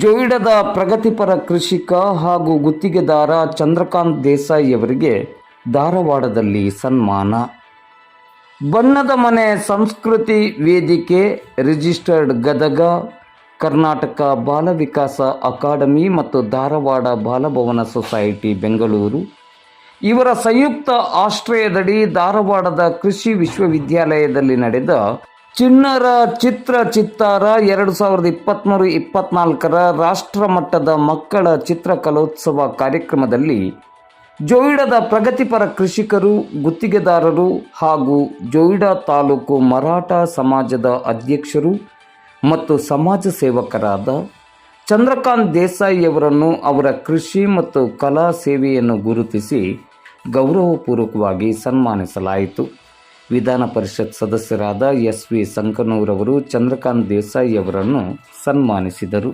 ಜೋಯಿಡದ ಪ್ರಗತಿಪರ ಕೃಷಿಕ ಹಾಗೂ ಗುತ್ತಿಗೆದಾರ ಚಂದ್ರಕಾಂತ್ ದೇಸಾಯಿ ಅವರಿಗೆ ಧಾರವಾಡದಲ್ಲಿ ಸನ್ಮಾನ. ಬಣ್ಣದ ಮನೆ, ಸಂಸ್ಕೃತಿ ವೇದಿಕೆ, ರಿಜಿಸ್ಟರ್ಡ್ ಗದಗ, ಕರ್ನಾಟಕ ಬಾಲ ವಿಕಾಸ ಅಕಾಡೆಮಿ ಮತ್ತು ಧಾರವಾಡ ಬಾಲಭವನ ಸೊಸೈಟಿ ಬೆಂಗಳೂರು. ಇವರ ಸಂಯುಕ್ತ ಆಶ್ರಯದಡಿ ಧಾರವಾಡದ ಕೃಷಿ ವಿಶ್ವವಿದ್ಯಾಲಯದಲ್ಲಿ ನಡೆದ ಚಿಣ್ಣರ ಚಿತ್ರ ಚಿತ್ತಾರ ಎರಡು ಸಾವಿರದ ಇಪ್ಪತ್ತ್ಮೂರು ಇಪ್ಪತ್ನಾಲ್ಕರ ರಾಷ್ಟ್ರ ಮಟ್ಟದ ಮಕ್ಕಳ ಚಿತ್ರಕಲೋತ್ಸವ ಕಾರ್ಯಕ್ರಮದಲ್ಲಿ ಜೋಯಿಡದ ಪ್ರಗತಿಪರ ಕೃಷಿಕರು, ಗುತ್ತಿಗೆದಾರರು ಹಾಗೂ ಜೋಯಿಡ ತಾಲೂಕು ಮರಾಠ ಸಮಾಜದ ಅಧ್ಯಕ್ಷರು ಮತ್ತು ಸಮಾಜ ಸೇವಕರಾದ ಚಂದ್ರಕಾಂತ್ ದೇಸಾಯಿಯವರನ್ನು ಅವರ ಕೃಷಿ ಮತ್ತು ಕಲಾ ಸೇವೆಯನ್ನು ಗುರುತಿಸಿ ಗೌರವಪೂರ್ವಕವಾಗಿ ಸನ್ಮಾನಿಸಲಾಯಿತು. ವಿಧಾನ ಪರಿಷತ್ ಸದಸ್ಯರಾದ ಎಸ್ ವಿ ಸಂಕನೂರವರು ಚಂದ್ರಕಾಂತ್ ದೇಸಾಯಿ ಅವರನ್ನು ಸನ್ಮಾನಿಸಿದರು.